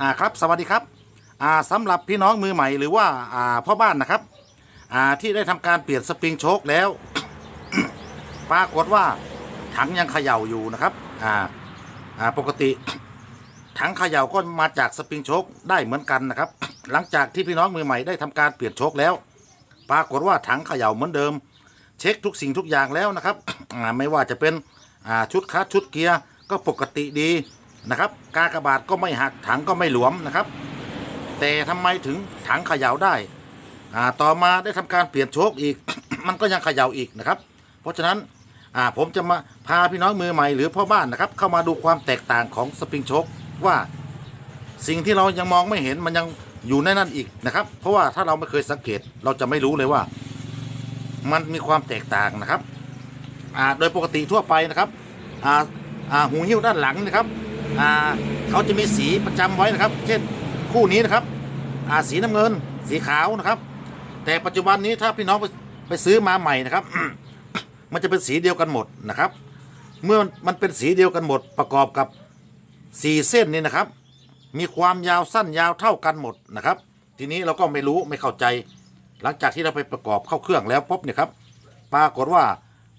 อ่าครับสวัสดีครับอ่าสำหรับพี่น้องมือใหม่หรือว่าอ่าพ่อบ้านนะครับอ่าที่ได้ทำการเปลี่ยนสปริงโชคแล้ว ปรากฏว่าถังยังเขย่าอยู่นะครับอ่าอ่าปกติถังเขย่าก็มาจากสปริงโชคได้เหมือนกันนะครับ หลังจากที่พี่น้องมือใหม่ได้ทำการเปลี่ยนโชคแล้ว ปรากฏว่าถังเขย่าเหมือนเดิม เช็คทุกสิ่งทุกอย่างแล้วนะครับอ่าไม่ว่าจะเป็นอ่าชุดคลัตช์ชุดเกียร์ก็ปกติดี นะครับ กากบาทก็ไม่หักถังก็ไม่หลวมนะครับ แต่ทำไมถึงถังเขย่าได้อ่าต่อมาได้ทำการเปลี่ยนโชคอีก มันก็ยังเขย่าอีกนะครับ เพราะฉะนั้นอ่าผมจะมาพาพี่น้องมือใหม่หรือพ่อบ้านนะครับ เข้ามาดูความแตกต่างของสปริงโชคว่าสิ่งที่เรายังมองไม่เห็นมันยังอยู่ในนั้นอีกนะครับ เพราะว่าถ้าเราไม่เคยสังเกตเราจะไม่รู้เลยว่า มันมีความแตกต่างนะครับอ่าโดยปกติทั่วไปนะครับอ่าอ่าหูหิ้วด้านหลังนะครับ เขาจะมีสีประจำไว้นะครับ เช่นคู่นี้นะครับสีน้ำเงิน สีขาวนะครับ แต่ปัจจุบันนี้ถ้าพี่น้องไปไปซื้อมาใหม่นะครับ มันจะเป็นสีเดียวกันหมดนะครับ เมื่อมันเป็นสีเดียวกันหมดประกอบกับสีเส้นนี้นะครับ มีความยาวสั้นยาวเท่ากันหมดนะครับ ทีนี้เราก็ไม่รู้ไม่เข้าใจ หลังจากที่เราไปประกอบเข้าเครื่องแล้วปุ๊บเนี่ยครับ ปรากฏว่า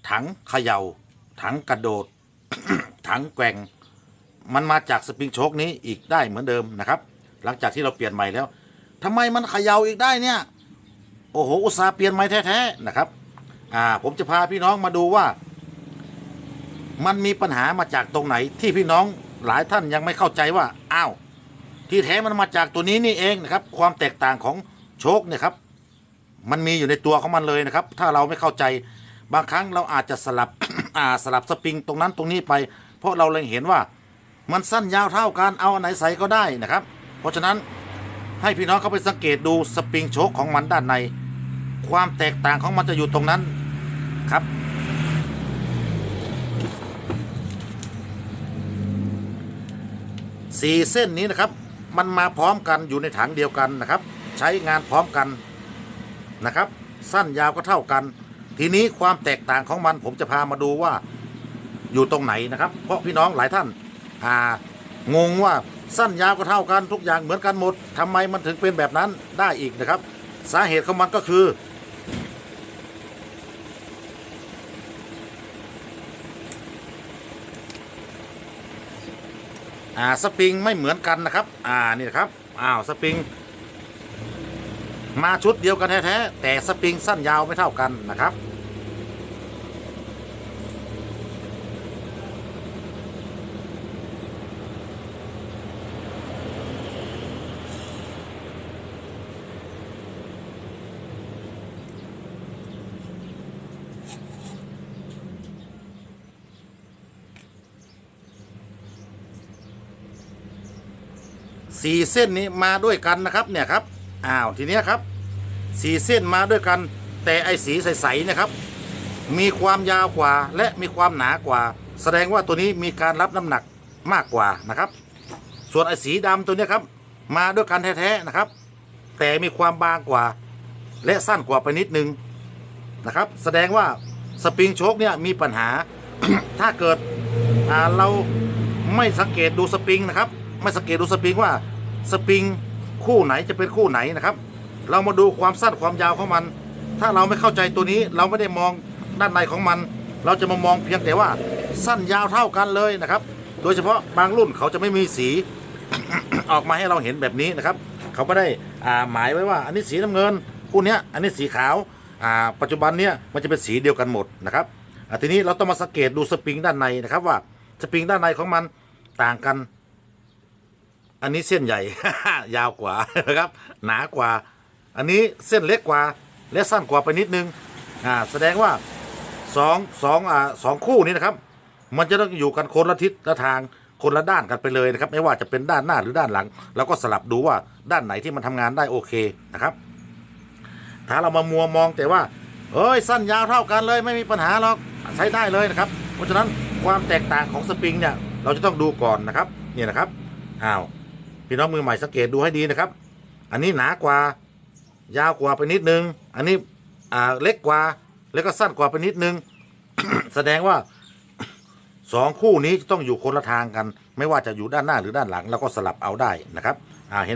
ถังเขยา่าถังกระโดด ถังแกว่ง มันมาจากสปริงโชคนี้อีกได้เหมือนเดิมนะครับ หลังจากที่เราเปลี่ยนใหม่แล้วทำไมมันเขย่าอีกได้เนี่ย โอ้โหอุตสาห์เปลี่ยนใหม่แท้ๆนะครับอ่าผมจะพาพี่น้องมาดูว่า มันมีปัญหามาจากตรงไหนที่พี่น้องหลายท่านยังไม่เข้าใจว่าอ้าวที่แท้มันมาจากตัวนี้นี่เองนะครับ ความแตกต่างของโชคเนี่ยครับ มันมีอยู่ในตัวของมันเลยนะครับ ถ้าเราไม่เข้าใจบางครั้งเราอาจจะสลับอ่าสลับสปริงตรงนั้นตรงนี้ไป เพราะเราเล็งเห็นว่า มันสั้นยาวเท่ากันเอาอันไหนใส่ก็ได้นะครับ เพราะฉะนั้นให้พี่น้องเข้าไปสังเกตดูสปริงโชคของมันด้านใน ความแตกต่างของมันจะอยู่ตรงนั้นครับ สี่เส้นนี้นะครับ มันมาพร้อมกันอยู่ในถังเดียวกันนะครับ ใช้งานพร้อมกันนะครับ สั้นยาวก็เท่ากัน ทีนี้ความแตกต่างของมันผมจะพามาดูว่าอยู่ตรงไหนนะครับ เพราะพี่น้องหลายท่าน อ่างงว่าสั้นยาวก็เท่ากันทุกอย่างเหมือนกันหมดทำไมมันถึงเป็นแบบนั้นได้อีกนะครับ สาเหตุของมันก็คือ อ่าสปริงไม่เหมือนกันนะครับ อ่านี่นครับอ้าวสปริงมาชุดเดียวกันแท้ๆแต่สปริงสั้นยาวไม่เท่ากันนะครับ สี่เส้นนี้มาด้วยกันนะครับเนี่ยครับอ้าวทีเนี้ยครับสี่เส้นมาด้วยกัน แต่ไอ้สีใสๆนะครับ มีความยาวกว่าและมีความหนากว่า แสดงว่าตัวนี้มีการรับน้ำหนักมากกว่านะครับ ส่วนไอ้สีดำตัวเนี้ยครับ มาด้วยกันแท้ๆนะครับ แต่มีความบางกว่า และสั้นกว่าไปนิดนึงนะครับ แสดงว่าสปริงโชคเนี่ยมีปัญหาถ้าเกิดเราไม่สังเกตดูสปริงนะครับ ไม่สังเกตดูสปริงว่า สปริงคู่ไหนจะเป็นคู่ไหนนะครับ เรามาดูความสั้นความยาวของมัน ถ้าเราไม่เข้าใจตัวนี้เราไม่ได้มองด้านในของมัน เราจะมามองเพียงแต่ว่าสั้นยาวเท่ากันเลยนะครับ โดยเฉพาะบางรุ่นเขาจะไม่มีสี ออกมาให้เราเห็นแบบนี้นะครับ เขาไม่ได้อ่าหมายไว้ว่า อันนี้สีน้ำเงินคู่นี้อันนี้สีขาวอ่าปัจจุบันเนี้ยมันจะเป็นสีเดียวกันหมดนะครับทีนี้เราต้องมาสังเกตดูสปริงด้านในนะครับว่าสปริงด้านในของมันต่างกัน อันนี้เส้นใหญ่ ยาวกว่านะครับ หนากว่า อันนี้เส้นเล็กกว่า และสั้นกว่าไปนิดนึงอ่าแสดงว่าสองสองอ่าสองคู่นี้นะครับ มันจะต้องอยู่กันคนละทิศละทางคนละด้านกันไปเลยนะครับ ไม่ว่าจะเป็นด้านหน้าหรือด้านหลังเราก็สลับดูว่าด้านไหนที่มันทำงานได้โอเคนะครับ ถ้าเรามามัวมองแต่ว่าเอ้ยสั้นยาวเท่ากันเลย ไม่มีปัญหาหรอกใช้ได้เลยนะครับ เพราะฉะนั้นความแตกต่างของสปริงเนี่ยเราจะต้องดูก่อนนะครับ เนี่ยนะครับอ้าว พี่น้องมือใหม่สังเกตดูให้ดีนะครับ อันนี้หนากว่า ยาวกว่าไปนิดนึง อันนี้อ่าเล็กกว่า แล้วก็สั้นกว่าไปนิดนึง แสดงว่าสองคู่นี้จะต้องอยู่คนละทางกัน ไม่ว่าจะอยู่ด้านหน้าหรือด้านหลังเราก็สลับเอาได้นะครับ